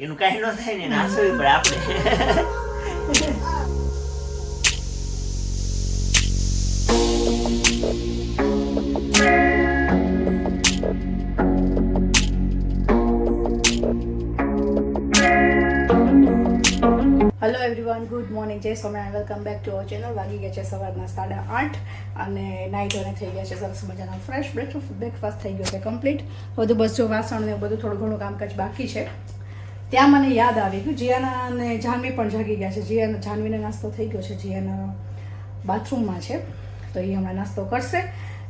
એનું કાંઈ ન થાય ને, એને હસવી પડે હેલો એવરીવન ગુડ મોર્નિંગ જય Swaminarayan. Welcome back to our channel વાગી ગયા છે સવારના સાડા આઠ અને નાઇટ અને થઈ ગયા છે. સરસ મજાના ફ્રેશ બ્રેકફાસ્ટ થઈ ગયો છે કમ્પ્લીટ બધું બસ જો વાસણ ને બધું થોડું ઘણું કામકાજ બાકી છે. ત્યાં મને યાદ આવી ગયું જીયાના અને જાનવી પણ જાગી ગયા છે. જીયાના, જાનવીને નાસ્તો થઈ ગયો છે. જીયાના બાથરૂમમાં છે. તો એ હમણાં નાસ્તો કરશે.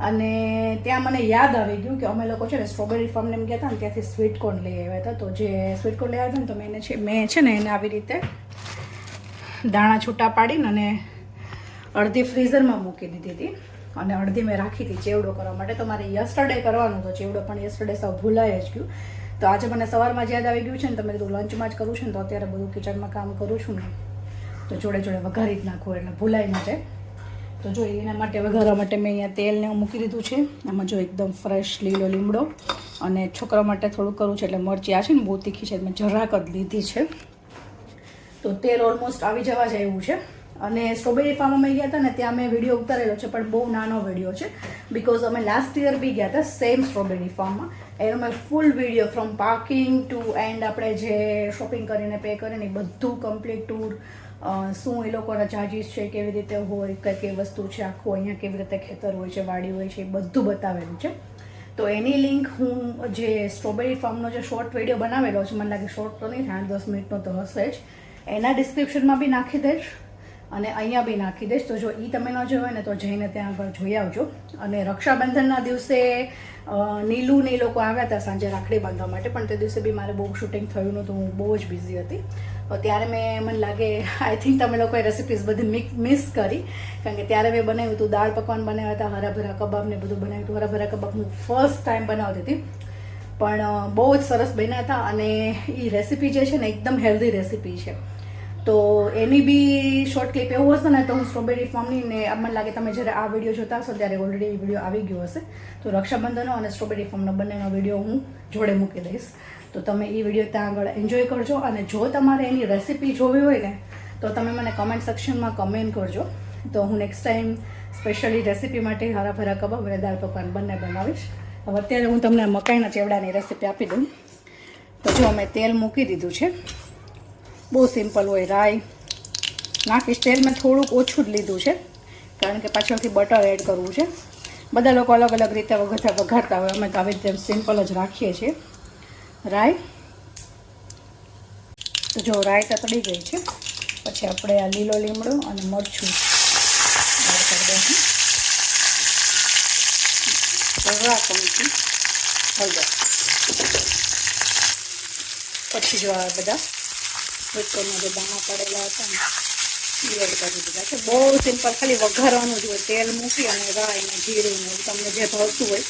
અને ત્યાં મને યાદ આવી ગયું કે અમે લોકો છે ને સ્ટ્રોબેરી ફાર્મને એમ ગયા હતા ને ત્યાંથી સ્વીટ કોર્ન લઈ આવ્યા હતા. તો જે સ્વીટ કોર્ન લઈ આવ્યા હતા ને તો મેં એને છે, મેં છે ને એને આવી રીતે દાણા છૂટા પાડીને અને અડધી ફ્રીઝરમાં મૂકી દીધી હતી. અને અડધી મેં રાખી હતી ચેવડો કરવા માટે. તો મારે યસ્ટરડે કરવાનો હતો ચેવડો, પણ યસ્ટરડે સાવ ભૂલાઈ જ ગયું. તો આજે મને સવારમાં જ યાદ આવી ગયું છે ને, તમે કીધું લંચમાં જ કરું છું ને, તો અત્યારે બધું કિચનમાં કામ કરું છું ને. તો જોડે જોડે વઘારી જ નાખું એટલે ભૂલાઈ ન જાય. તો જો એના માટે વઘારવા માટે મેં અહીંયા તેલને મૂકી દીધું છે. આમાં જો એકદમ ફ્રેશ લીલો લીમડો અને છોકરા માટે થોડું કરું છે એટલે મરચી આ છે ને બહુ તીખી છે મેં જરાક જ લીધી છે. તો તેલ ઓલમોસ્ટ આવી જવા જાય એવું છે. અને સ્ટ્રોબેરી ફાર્મમાં ગયા હતા ને, ત્યાં મેં વીડિયો ઉતારેલો છે, પણ બહુ નાનો વીડિયો છે. બિકોઝ અમે લાસ્ટ યર બી ગયા હતા સેમ સ્ટ્રોબેરી ફાર્મમાં એનો મેં full video from parking to end આપણે જે શોપિંગ કરીને પે કરીને એ બધું કમ્પ્લીટ ટૂર શું એ લોકોના ચાર્જીસ છે, કેવી રીતે હોય કઈ કઈ વસ્તુ છે, આખું અહીંયા કેવી રીતે ખેતર હોય છે, વાડી હોય છે, એ બધું બતાવેલું છે. તો એની લિંક હું જે સ્ટ્રોબેરી ફાર્મનો જે શોર્ટ વીડિયો બનાવેલો છે, મને લાગે શોર્ટ તો નહીં આઠ દસ મિનિટનો તો હશે જ, એના ડિસ્ક્રિપ્શનમાં બી નાખી દઈશ. અને અહીંયા બી નાખી દઈશ. તો જો એ તમે ન જોયો ને તો જઈને ત્યાં આગળ જોઈ આવજો. અને રક્ષાબંધનના દિવસે નીલું ને એ લોકો આવ્યા હતા સાંજે રાખડી બાંધવા માટે, પણ તે દિવસે બી મારે બહુ શૂટિંગ થયું નહોતું, હું બહુ જ બિઝી હતી. તો ત્યારે મેં મને લાગે આઈ થિંક તમે લોકોએ રેસિપીઝ બધી મિસ કરી. કારણ કે ત્યારે મેં બનાવ્યું હતું, દાળ પકવાન બનાવ્યા હતા, હરાભરા કબાબ ને બધું બનાવ્યું હતું. હરાભરા કબાબ હું ફર્સ્ટ ટાઈમ બનાવતી હતી. પણ બહુ જ સરસ બન્યા હતા અને એ રેસીપી જે છે ને, એકદમ હેલ્ધી રેસીપી છે. તો એની બી શોર્ટ ક્લિપ એવું હશે ને, તો હું સ્ટ્રોબેરી ફાર્મની ને મને લાગે તમે જ્યારે આ વીડિયો જોતા હશો ત્યારે ઓલરેડી એ વીડિયો આવી ગયો હશે. તો રક્ષાબંધનનો અને સ્ટ્રોબેરી ફાર્મનો બંનેનો વીડિયો હું જોડે મૂકી દઈશ. તો તમે એ વીડિયો ત્યાં આગળ એન્જોય કરજો અને જો તમારે એની રેસીપી જોવી હોય ને, તો તમે મને કમેન્ટ સેક્શનમાં કમેન્ટ કરજો. તો હું નેક્સ્ટ ટાઈમ સ્પેશિયલી રેસીપી માટે હરાભરા કબાબ અને દાળ પકવાન બંને બનાવીશ. હવે અત્યારે હું તમને મકાઈના ચેવડાની રેસીપી આપી દઉં. તો જો અમે તેલ મૂકી દીધું છે. બહુ સિમ્પલ હોય, રાઈ નાખીશ તેલ મેં થોડુંક ઓછું જ લીધું છે, કારણ કે પાછળથી બટર એડ કરવું છે. બધા લોકો અલગ અલગ રીતે વઘારતા વઘારતા હોય, અમે તો આવી રીતે સિમ્પલ જ રાખીએ છીએ. રાઈ તો જો રાઈ તતડી ગઈ છે, પછી આપણે આ લીલો લીમડો અને મરચું એડ કરી પછી જો આ બધા સ્વીટકોર્નના જે દાણા પડેલા હતા. ને એ કરી દીધા છે. બહુ સિમ્પલ ખાલી વઘારવાનું જ હોય. તેલ મૂકી અને રાઈ ને જીરું ને તમને જે ભાવતું હોય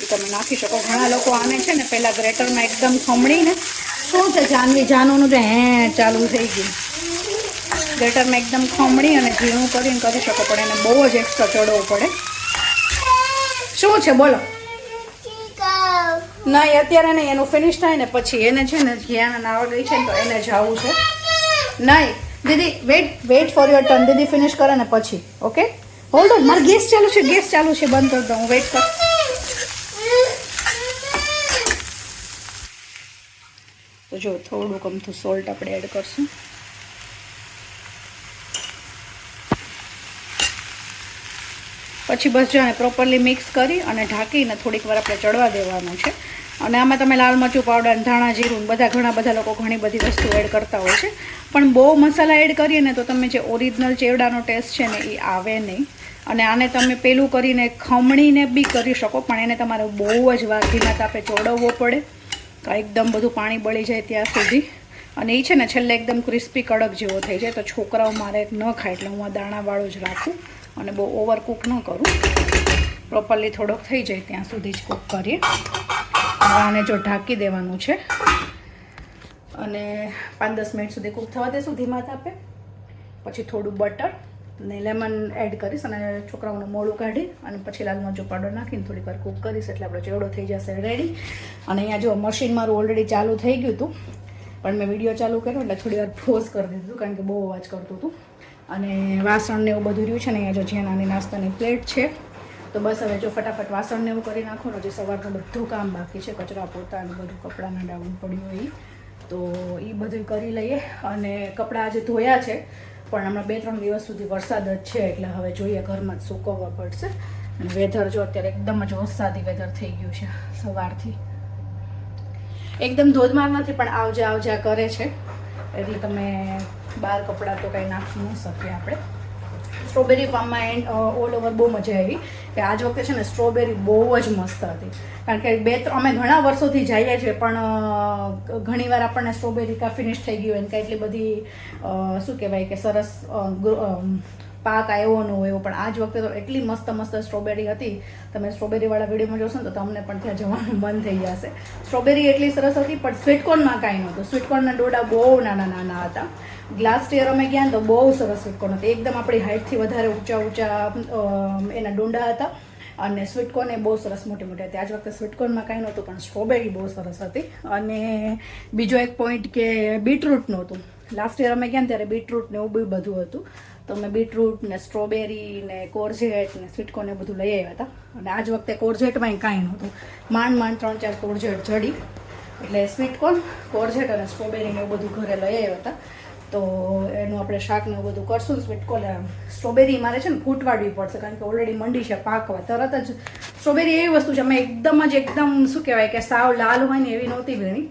એ તમે નાખી શકો. ઘણા લોકો આને છે ને પહેલાં ગ્રેટરમાં એકદમ ખમણીને શું છે જાનવી જાનોનું તો હે ચાલુ થઈ ગયું. ગ્રેટરમાં એકદમ ખમણી અને ઝીણું કરીને કરી શકો, પણ એને બહુ જ એક્સ્ટ્રા ચડવું પડે. શું છે? બોલો. નહીં, અત્યારે નહીં, એનું ફિનિશ થાય ને પછી એને છે ને જ્યાં નાવા ગઈ છે ને તો એને જવું છે. નહીં, દીદી wait wait for your turn Didi finish કરે ને પછી ઓકે હોલ્ડ ઓન મારે ગેસ ચાલુ છે, ગેસ ચાલુ છે, બંધ કરી હું વેઇટ કર. તો જો, થોડુંક અમથું સોલ્ટ આપણે એડ કરશું. પછી બસ જો પ્રોપરલી મિક્સ કરી અને ઢાંકીને થોડીક વાર આપણે ચડવા દેવાનું છે. અને આમાં તમે લાલ મરચું પાવડર ધાણા જીરું, બધા ઘણા બધા લોકો ઘણી બધી વસ્તુ એડ કરતા હોય છે. પણ બહુ મસાલા એડ કરીએ ને તો તમે જે ઓરિજિનલ ચેવડાનો ટેસ્ટ છે ને એ આવે નહીં. અને આને તમે પેલું કરીને ખમણીને બી કરી શકો, પણ એને તમારે બહુ જ ધીમા તાપે ચોડવવો પડે. એકદમ બધું પાણી બળી જાય ત્યાં સુધી. અને એ છે ને છેલ્લે એકદમ ક્રિસ્પી કડક જેવો થઈ જાય. તો છોકરાઓ મારે ન ખાય એટલે હું આ દાણાવાળું જ રાખું. અને બહુ ઓવર કૂક ન કરું. પ્રોપરલી થોડોક થઈ જાય ત્યાં સુધી જ કૂક કરીએ. આને જો ઢાંકી દેવાનું છે. અને પાંચ દસ મિનિટ સુધી કૂક થવા દેશું ધીમા તાપે. પછી થોડું બટર ને લેમન એડ કરીશ અને છોકરાઓનું મોડું કાઢી અને પછી લાલ મરચું પાવડર નાખીને થોડીક વાર કૂક કરીશ એટલે આપણો ચેવડો થઈ જશે રેડી અને અહીંયા જો મશીન મારું ઓલરેડી ચાલુ થઈ ગયું હતું. પણ મેં વીડિયો ચાલુ કર્યો એટલે થોડી વાર ફોઝ કરી દીધું કારણ કે બહુ અવાજ કરતું હતું. અને વાસણ ને એવું બધું રહ્યું છે ને, અહીંયા જો જ્યાં નાની નાસ્તાની પ્લેટ છે, તો બસ હવે જો ફટાફટ વાસણ ને એવું કરી નાખો ને જે સવારનું બધું કામ બાકી છે, કચરા પોતા અને બધું કપડાના ડાઉન પડ્યું હોય. તો એ બધું કરી લઈએ. અને કપડાં આજે ધોયા છે, પણ હમણાં બે ત્રણ દિવસ સુધી વરસાદ જ છે, એટલે હવે જોઈએ ઘરમાં જ સૂકવવા પડશે. અને વેધર જો અત્યારે એકદમ જ વરસાદી વેધર થઈ ગયું છે, સવારથી. એકદમ ધોધમાર નથી પણ આવજા આવજા કરે છે. એટલે તમે બહાર કપડાં તો કંઈ નાખી ન શકીએ આપણે. સ્ટ્રોબેરી ફાર્મમાં એન્ડ ઓલ ઓવર બહુ મજા આવી કે આજ વખતે છે ને સ્ટ્રોબેરી બહુ જ મસ્ત હતી. કારણ કે બે ત્રણ, અમે ઘણા વર્ષોથી જઈએ છીએ પણ ઘણીવાર આપણને સ્ટ્રોબેરી કા ફિનિશ થઈ ગયું હોય ને કાંઈ એટલી બધી શું કહેવાય કે સરસ પાક આવ્યો ન હોય એવો. પણ આજ વખતે તો એટલી મસ્ત મસ્ત સ્ટ્રોબેરી હતી. તમે સ્ટ્રોબેરીવાળા વિડીયોમાં જોશો ને તો તમને પણ ત્યાં જવાનું મન થઈ જશે. સ્ટ્રોબેરી એટલી સરસ હતી, પણ સ્વીટકોર્નમાં કાંઈ નહોતું. સ્વીટકોર્નના ડોડા બહુ નાના નાના હતા. ગ્લાસ ટીયર અમે ગયા તો બહુ સરસ સ્વીટકોર્ન હતી. એકદમ આપણી હાઇટથી વધારે ઊંચા ઊંચા એના ડુંડા હતા. અને સ્વીટકોર્ન એ બહુ સરસ મોટી મોટી હતી. આજ વખતે સ્વીટકોર્નમાં કાંઈ નહોતું, પણ સ્ટ્રોબેરી બહુ સરસ હતી. અને બીજો એક પોઈન્ટ કે બીટરૂટ નહોતું. લાસ્ટ યર અમે ગયા ત્યારે બીટરૂટ ને એવું બી બધું હતું. તો અમે બીટરૂટ ને સ્ટ્રોબેરી ને કોરજેટ ને સ્વીટકોર્ન એ બધું લઈ આવ્યા હતા. અને આજ વખતે કોરજેટમાં કાંઈ નહોતું. માંડ માંડ ત્રણ ચાર કોરજેટ જડી. એટલે સ્વીટકોર્ન કોરજેટ અને સ્ટ્રોબેરી ને એવું બધું ઘરે લઈ આવ્યા હતા. તો એનું આપણે શાક ને એવું બધું કરશું સ્વીટકોર્ન સ્ટ્રોબેરી મારે છે ને ફૂટવાડવી પડશે, કારણ કે ઓલરેડી મંડી છે પાકવા. તરત જ સ્ટ્રોબેરી એવી વસ્તુ છે, અમે એકદમ જ એકદમ શું કહેવાય કે સાવ લાલ હોય ને એવી નહોતી વીણી.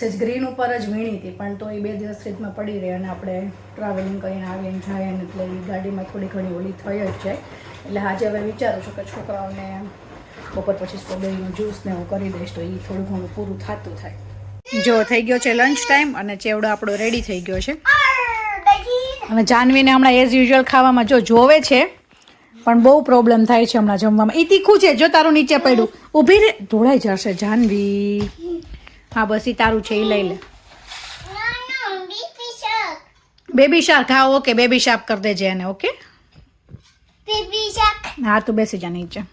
સેજ ગ્રીન ઉપર જ વીણી હતી, પણ તો એ બે દિવસ ફ્રીજમાં પડી રહી અને આપણે ટ્રાવેલિંગ કરીને આવીએ જાય ને એટલે એ ગાડીમાં થોડી ઘણી ઓલી થઈ જ જાય. એટલે આજે હવે વિચારું છું કે છોકરાઓને બપોર પછી સ્ટ્રોબેરીનું જ્યુસ ને હું કરી દઈશ, તો એ થોડું ઘણું પૂરું થતું થાય. જો, થઈ ગયો છે લંચ ટાઈમ અને ચેવડો આપણો રેડી થઈ ગયો છે. અને જાનવીને હમણાં એઝ યુઝ્યુઅલ ખાવામાં જો જોવે છે પણ બહુ પ્રોબ્લેમ થાય છે હમણાં જમવામાં. એ તીખું છે જો તારું નીચે પડ્યું. ઊભી રે ધોળાઈ જશે જાનવી. હા બસ એ તારું છે એ લઈ લે. બેબી શાર્ક હા ઓકે બેબી શાર્ક કરી દેજે એને ઓકે હા તું બેસી જા નીચે.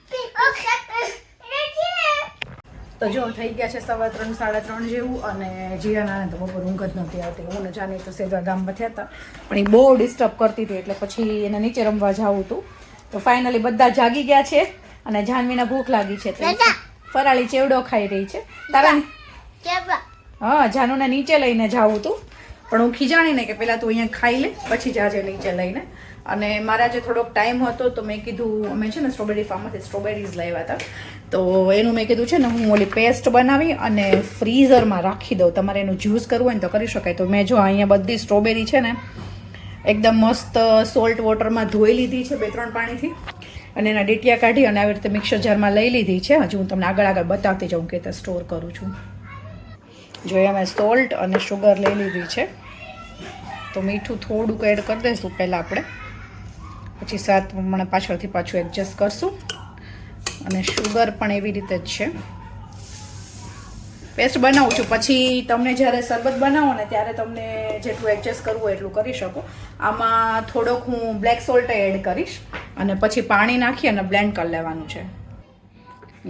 તો જો થઈ ગયા છે સવા ત્રણ સાડા ત્રણ જેવું અને જીરાનાને તો બપોર ઊંઘ જ નહોતી આવતી. હું ને જાની તો સેજવા ગામમાં થયા હતા. પણ એ બહુ ડિસ્ટર્બ કરતી હતી એટલે પછી એને નીચે રમવા જવું હતું. તો ફાઇનલી બધા જાગી ગયા છે અને જાનવીને ભૂખ લાગી છે. ફરાળી ચેવડો ખાઈ રહી છે. તારા હા જાનુને નીચે લઈને જાવું હતું. પણ હું ખીજાણીને કે પહેલાં તું અહીંયા ખાઈ લે, પછી જાજે નીચે લઈને. અને મારા જે થોડોક ટાઈમ હતો, તો મેં કીધું, અમે છે ને સ્ટ્રોબેરી ફાર્મમાંથી સ્ટ્રોબેરીઝ લાવ્યા હતા. તો એનું મેં કીધું છે ને, હું ઓલી પેસ્ટ બનાવી અને ફ્રીઝરમાં રાખી દઉં. તમારે એનું જ્યુસ કરવું હોય ને તો કરી શકાય. તો મેં જો અહીંયા બધી સ્ટ્રોબેરી છે ને, એકદમ મસ્ત સોલ્ટ વોટરમાં ધોઈ લીધી છે બે ત્રણ પાણીથી. અને એના ડીટિયા કાઢી અને આવી રીતે મિક્સર જારમાં લઈ લીધી છે. હજુ હું તમને આગળ આગળ બતાવતી જાઉં કે રીતે સ્ટોર કરું છું. જોઈએ, અમે સોલ્ટ અને શુગર લઈ લીધી છે. તો મીઠું થોડુંક એડ કરી દઈશું પહેલાં આપણે. પછી સાત મને પાછળથી પાછું એડજસ્ટ કરશું. અને શુગર પણ એવી રીતે જ છે. પેસ્ટ બનાવું છું. પછી તમને જ્યારે શરબત બનાવો ને, ત્યારે તમને જેટલું એડજસ્ટ કરવું એટલું કરી શકો. આમાં થોડોક હું બ્લેક સોલ્ટ એડ કરીશ અને પછી પાણી નાખી અને બ્લેન્ડ કરી લેવાનું છે.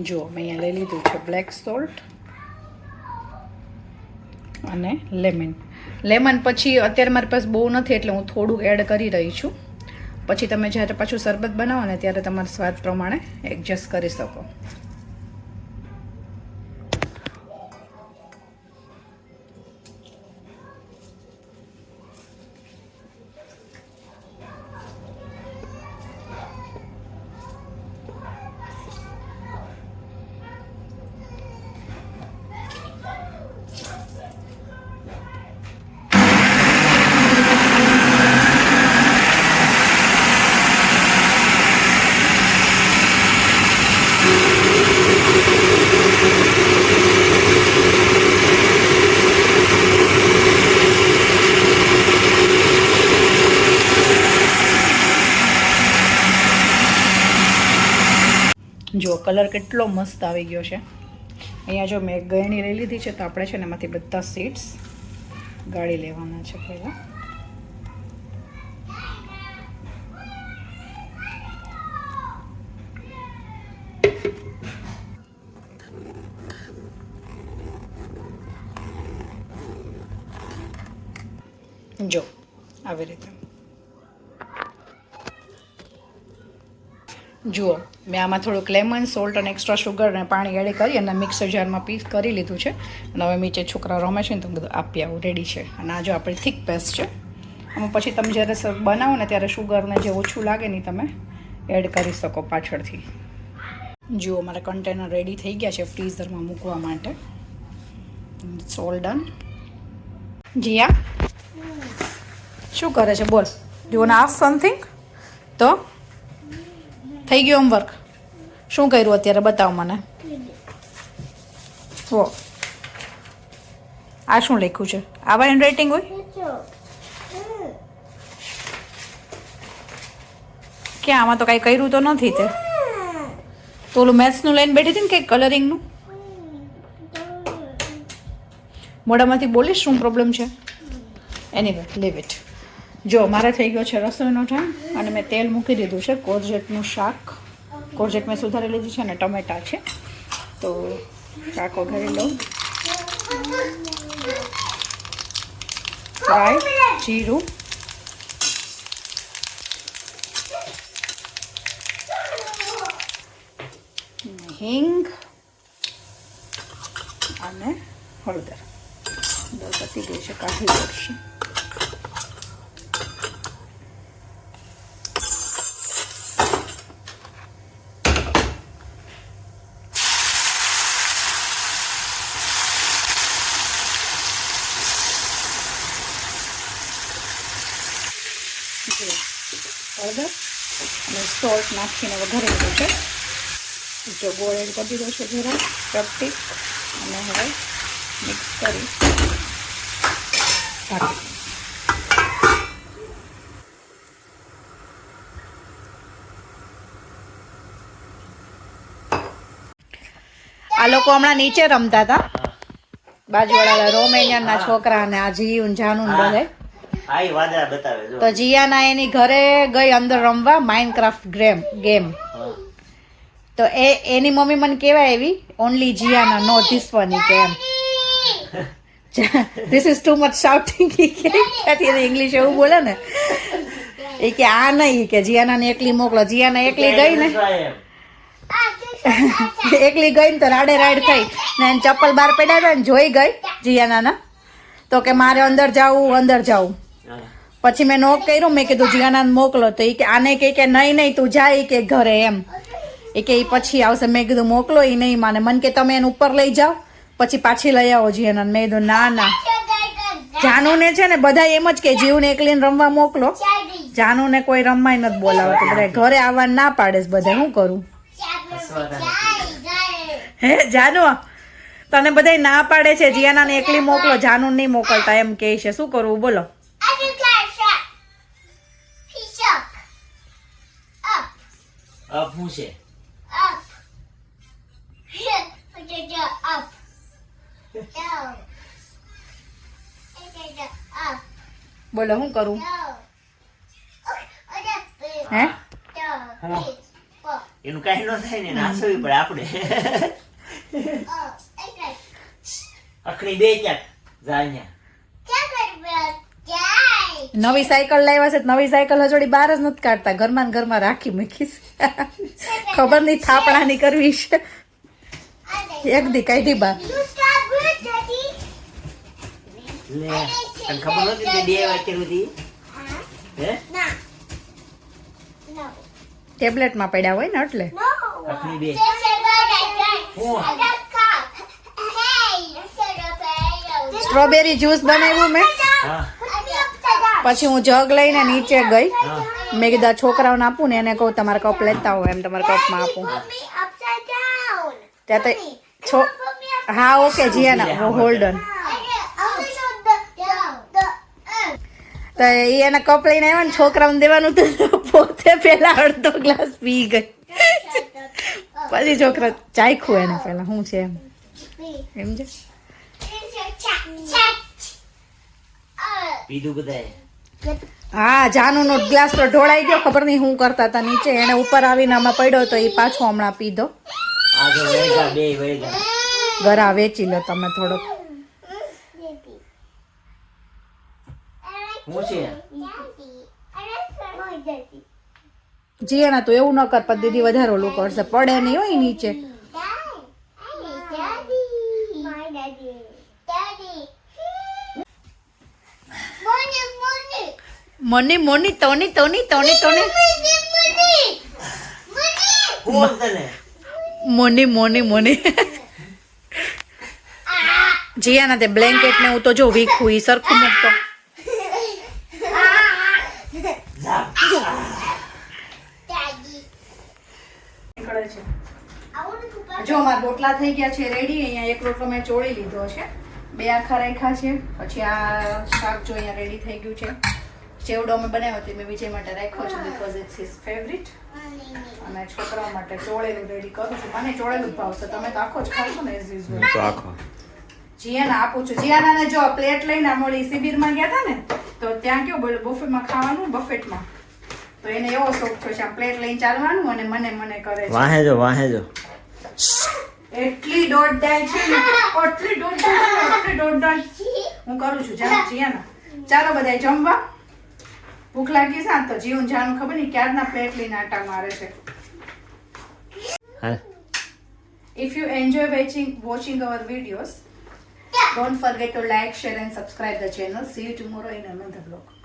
જો મેં અહીંયા લઈ લીધું છે બ્લેક સોલ્ટ અને લેમન લેમન પછી અત્યારે મારી પાસે બહુ નથી એટલે હું થોડું એડ કરી રહી છું. પછી તમે જ્યારે પાછું શરબત બનાવો ને ત્યારે તમારા સ્વાદ પ્રમાણે એડજસ્ટ કરી શકો જો કલર કેટલો મસ્ત આવી ગયો છે. અહીંયા જો મેં ગળણી લઈ લીધી છે તો આપણે છે ને એમાંથી બધા સીડ્સ ગાળી લેવાના છે પહેલાં. જો, આવી રીતે. જુઓ, મેં આમાં થોડુંક લેમન સોલ્ટ અને એક્સ્ટ્રા શુગર અને પાણી એડ કરી અને મિક્સર જારમાં પીસ કરી લીધું છે. અને હવે નીચે છોકરા રમે છે ને તો બધું આપી આવું રેડી છે. અને આ જો આપણી થીક પેસ્ટ છે. આમાં પછી તમે જ્યારે બનાવો ને ત્યારે શુગરને જે ઓછું લાગે ને તમે એડ કરી શકો પાછળથી. જુઓ, મારા કન્ટેનર રેડી થઈ ગયા છે ફ્રીઝરમાં મૂકવા માટે. સોલ ડન જીયા? શું કરે છે? બોલ. યુ વોન આ સમથિંગ તો? થઈ ગયું હોમવર્ક શું કર્યું અત્યારે? બતાવો મને. વો આ શું લખ્યું છે? આવા હેન્ડ રાઇટિંગ હોય? ક્યાં? આમાં તો કાંઈ કર્યું તો નથી તે. તો ઓલું મેથ્સનું લઈને બેઠી હતી ને કંઈક કલરિંગનું મોઢામાંથી બોલીશ શું પ્રોબ્લેમ છે? એની વે લીવ ઇટ જો, મારે થઈ ગયો છે રસોઈનો ટાઈમ અને મેં તેલ મૂકી દીધું છે. કોરજેટનું શાક. કોરજેટ મેં સુધારી લીધી છે અને ટમેટા છે. તો શાક વઘારી લઉં. ફ્રાય, જીરું. હિંગ અને હળદર. હળદર પતી ગઈ છે, કાઢી પડશે જો, હળદર અને નાખીને વઘારી દીધું છે. જો ગોળ એડ કરી દીધો છે જરા ચપટી. અને હવે મિક્સ કરી આ લોકો હમણાં નીચે રમતા હતા. બાજુવાળા રોમેનિયનના છોકરા અને આ જીવ ને જાનું ને તો જીયાના એની ઘરે ગઈ અંદર રમવા માઇનક્રાફ્ટ ગેમ ગેમ. તો એ એની મમ્મી મને કહેવાય એવી ઓનલી જીયાના નો ધીસ વન કે એમ. This is too much shouting કે. ઇંગ્લિશ એવું બોલે ને. એ કે આ નહીં કે જીયાના એકલી મોકલો. જીયાના એકલી ગઈ ને. એકલી ગઈ ને તો રાડે રાડ થઈ. ને એને ચપ્પલ બહાર પડ્યા હતા ને જોઈ ગઈ જીયાનાના. તો કે મારે અંદર જાવું અંદર જાવું. પછી મેં નોક કર્યું, મેં કીધું જીયાનાને મોકલો. તો એ કે, આને કહે કે, નહીં નહીં, તું જાય કે, ઘરે, એમ. એ કે એ પછી આવશે. મેં કીધું, મોકલો એ નહીં માને. મને કે, તમે એને ઉપર લઈ જાઓ, પછી પાછી લઈ આવો જીયાનાને મેં કીધું, ના ના. જાનુને છે ને બધા એમ જ કે, જીવને એકલીને રમવા મોકલો. જાનુને કોઈ રમવાય નથી બોલાવતું. બધા ઘરે આવવા ના પાડે બધા શું કરું? હે, જાનુ? તને બધા ના પાડે છે જીયાનાને એકલી મોકલો જાનુ નહીં મોકલતા એમ કહે છે. શું કરવું બોલો. અબ હું છે બોલો શું કરું? હે? એનું કાંઈ ન થાય ને એને હસવી પડે આપણે. અખડી બે ક્યાંક. જાય નવી સાયકલ લાવ્યા છે નવી સાયકલ હજોડી બહાર જ નથી કાઢતા. ઘરમાં ઘરમાં રાખી મૂકીશ. ખબર નહીં થાપણાની કરવી છે. એક દી કઈ દી બા. ખબર બે હતી હે? ટેબ્લેટમાં પડ્યા હોય ને એટલે. સ્ટ્રોબેરી જ્યુસ બનાવ્યું મેં. પછી હું જગ લઈને નીચે ગઈ. હા. મેં કીધા છોકરાઓને આપું ને એને કહું તમારે કપ લેતા હોય એમ તમારા કપમાં આપું. ત્યાં તો છો હા ઓકે જીયાના. હોલ્ડન તો એ એના કપ લઈને આવ્યા ને છોકરાઓને દેવાનું તો પોતે પહેલા અડધો ગ્લાસ પી ગઈ. પછી છોકરા ચાખ્યું એને પહેલા શું છે એમ? એમ છે? પીધું બધાએ. હા જાનુનો ગ્લાસ તો ઢોળાઈ ગયો. ખબર નહીં શું કરતા હતા નીચે. એને ઉપર આવીને આમાં પડ્યો તો એ પાછો હમણાં પીધો. ગરા વેચી લો તમે થોડોક. જી એના જીયાના તો એવું ન કર પણ દીદી વધારે ઓલું કરશે. પડે નહીં હોય નીચે. મોની મોની તોની તોની તોની તોની. મોની મોની મોની. જીયાના તે બ્લેન્કેટ ને હું તો જો વીક હું ઈ સરખું મૂકતો. જા. નીકળે છે જો અમારા રોટલા થઈ ગયા છે રેડી અહીંયા એક રોટલો મેં ચોળી લીધો છે. બે આખા રાખ્યા છે. પછી આ શાક જો અહીંયા રેડી થઈ ગયું છે. ચેવડો અમે બનાવ્યો તે મેં વિજય માટે રાખ્યો છે બીકોઝ ઇટ્સ હિઝ ફેવરિટ અને છોકરાઓ માટે ચોળેલું રેડી કરું છું. મને ચોળેલું જ ભાવશે. તમે તો આખો જ ખાશો ને એઝ યુઝ આખો. જીયાને આપું છું. જીયાનાને જો પ્લેટ લઈને આમોલી શિબિરમાં ગયા હતા ને તો ત્યાં કેવું બોલ્યું બફેટમાં ખાવાનું બફેટમાં? તો એને એવો શોખ થયો છે આમ પ્લેટ લઈને ચાલવાનું અને મને મને કરે છે. વાહે જો વાહે જો. એટલી દોડદાય છે એટલી દોડદાય છે એટલી એટલી દોડદાય હું કરું છું. જા જીયાના. ચાલો બધાય જમવા. ભૂખ લાગી છે તો જીવન જાનું ખબર નહીં ક્યારના પ્લેટ લઈને આટા મારે છે If you enjoy watching watching our videos, don't forget to like, share, and subscribe the channel. See you tomorrow in another vlog.